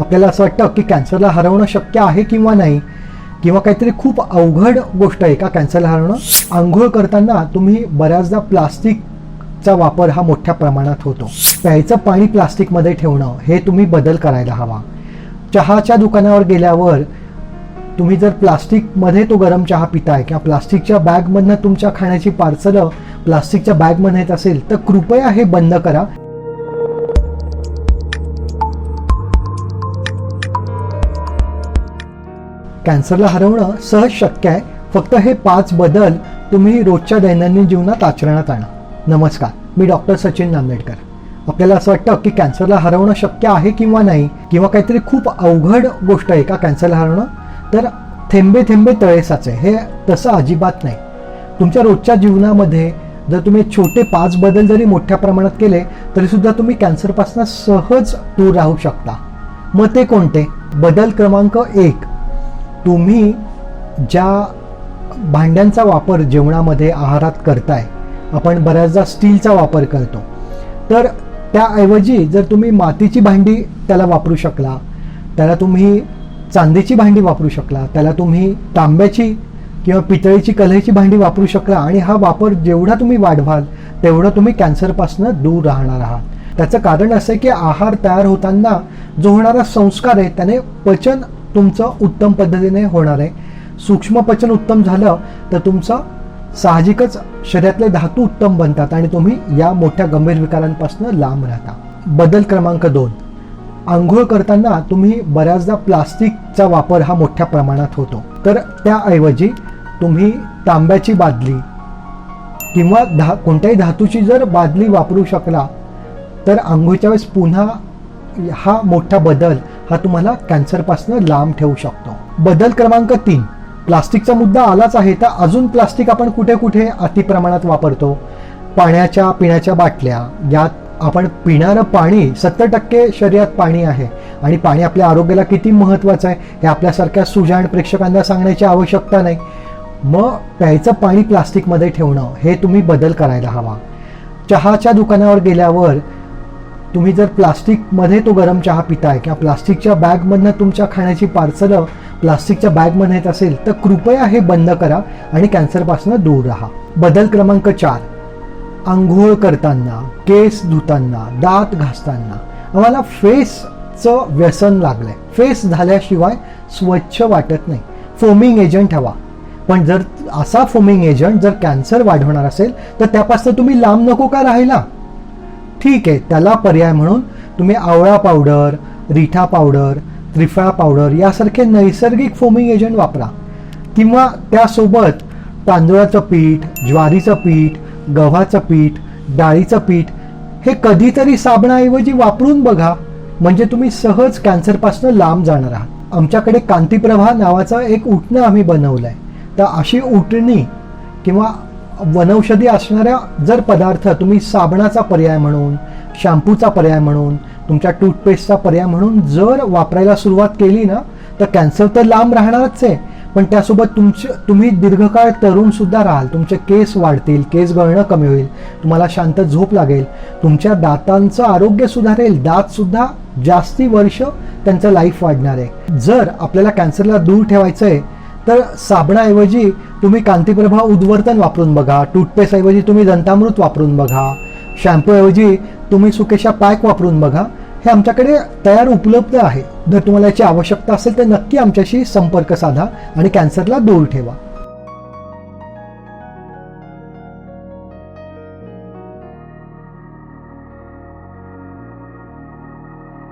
आपल्याला असं वाटतं की कॅन्सरला हरवणं शक्य आहे किंवा नाही? किंवा काहीतरी खूप अवघड गोष्ट आहे का कॅन्सरला हरवणं? आंघोळ करताना तुम्ही बऱ्याचदा प्लास्टिकचा वापर हा मोठ्या प्रमाणात होतो. प्यायचं पाणी प्लास्टिकमध्ये ठेवणं हे तुम्ही बदल करायला हवा. चहाच्या दुकानावर गेल्यावर तुम्ही जर प्लास्टिकमध्ये तो गरम चहा पिताय किंवा प्लास्टिकच्या बॅगमधनं तुमच्या खाण्याची पार्सलं प्लास्टिकच्या बॅगमध्ये येत असेल तर कृपया हे बंद करा. कॅन्सरला हरवणं सहज शक्य आहे. फक्त हे पाच बदल तुम्ही रोजच्या दैनंदिन जीवनात आचरणात आणा. नमस्कार मी डॉक्टर सचिन नांदेडकर. आपल्याला असं वाटतं की कॅन्सरला हरवणं शक्य आहे किंवा नाही किंवा काहीतरी खूप अवघड गोष्ट आहे का कॅन्सरला हरवणं? तर थेंबे थेंबे तळेसाचे हे तसं अजिबात नाही. तुमच्या रोजच्या जीवनामध्ये जर तुम्ही छोटे पाच बदल जरी मोठ्या प्रमाणात केले तरी सुद्धा तुम्ही कॅन्सरपासून सहज दूर राहू शकता. मग ते कोणते? बदल क्रमांक एक तुम्ही ज्या भांड्यांचा वापर जेवणामध्ये आहारात करताय आपण बऱ्याचदा स्टीलचा वापर करतो. तर त्याऐवजी जर तुम्ही मातीची भांडी त्याला वापरू शकला त्याला तुम्ही चांदीची भांडी वापरू शकला त्याला तुम्ही तांब्याची किंवा पितळीची कलहेची भांडी वापरू शकला आणि हा वापर जेवढा तुम्ही वाढवाल तेवढं तुम्ही कॅन्सरपासून दूर राहणार आहात. त्याचं कारण असं आहे की आहार तयार होताना जो होणारा संस्कार आहे त्याने पचन तुमचं उत्तम पद्धतीने होणार आहे. सूक्ष्म पचन उत्तम झालं तर तुमचं साहजिकच शरीरातले धातू उत्तम बनतात आणि तुम्ही या मोठ्या गंभीर विकारांपासून लांब राहता. बदल क्रमांक दोन. आंघोळ करताना तुम्ही बऱ्याचदा प्लास्टिकचा वापर हा मोठ्या प्रमाणात होतो. तर त्याऐवजी तुम्ही तांब्याची बादली किंवा धा कोणत्याही धातूची जर बादली वापरू शकला तर आंघोळीच्या वेळेस पुन्हा हा मोठा बदल हा तुम्हाला कॅन्सरपासून लांब ठेवू शकतो. बदल क्रमांक तीन. प्लास्टिकचा मुद्दा आलाच आहे तर अजून प्लास्टिक आपण कुठे कुठे अतिप्रमाणात वापरतो? पाण्याच्या पिण्याच्या बाटल्या. यात आपण पिणारं पाणी सत्तर टक्के शरीरात पाणी आहे. आणि पाणी आपल्या आरोग्याला किती महत्त्वाचं आहे हे आपल्यासारख्या सुजाण प्रेक्षकांना सांगण्याची आवश्यकता नाही. मग प्यायचं पाणी प्लास्टिकमध्ये ठेवणं हे तुम्ही बदल करायला हवा. चहाच्या दुकानावर गेल्यावर तुम्ही जर प्लास्टिकमध्ये तो गरम चहा पिताय किंवा प्लास्टिकच्या बॅगमधनं तुमच्या खाण्याची पार्सलं प्लास्टिकच्या बॅगमध्ये येत असेल तर कृपया हे बंद करा आणि कॅन्सरपासून दूर राहा. बदल क्रमांक चार. आंघोळ करताना केस धुताना दात घासताना. आम्हाला फेसचं व्यसन लागलंय. फेस झाल्याशिवाय स्वच्छ वाटत नाही. फोमिंग एजंट हवा. पण जर असा फोमिंग एजंट जर कॅन्सर वाढवणार असेल तर त्यापासून तुम्ही लांब नको का राहायला? ठीक आहे त्याला पर्याय म्हणून तुम्ही आवळा पावडर रिठा पावडर त्रिफळा पावडर यासारखे नैसर्गिक फोमिंग एजंट वापरा. किंवा त्यासोबत तांदूळाचं पीठ ज्वारीचं पीठ गव्हाचं पीठ डाळीचं पीठ हे कधीतरी साबणाऐवजी वापरून बघा म्हणजे तुम्ही सहज कॅन्सरपासून लांब जाणार आहात. आमच्याकडे कांतीप्रभा नावाचं एक उठणं आम्ही बनवलं आहे तर अशी उठणी किंवा वनौषधी असणाऱ्या जर पदार्थ तुम्ही साबणाचा पर्याय म्हणून शॅम्पूचा पर्याय म्हणून तुमच्या टूथपेस्टचा पर्याय म्हणून जर वापरायला सुरुवात केली ना तर कॅन्सर तर लांब राहणारच आहे. पण त्यासोबत तुमचे तुम्ही दीर्घकाळ तरुण सुद्धा राहाल. तुमचे केस वाढतील केस गळणं कमी होईल तुम्हाला शांत झोप लागेल तुमच्या दातांचं आरोग्य सुधारेल दात सुद्धा जास्ती वर्ष त्यांचं लाईफ वाढणार आहे. जर आपल्याला कॅन्सरला दूर ठेवायचं आहे तर साबणाऐवजी तुम्ही कांतीप्रभा उद्वर्तन वापरून बघा टूथपेस्टऐवजी तुम्ही दंतामृत वापरून बघा शॅम्पूऐवजी तुम्ही सुकेशा पॅक वापरून बघा हे आमच्याकडे तयार उपलब्ध आहे. जर तुम्हाला याची आवश्यकता असेल तर नक्की आमच्याशी संपर्क साधा आणि कॅन्सरला दूर ठेवा.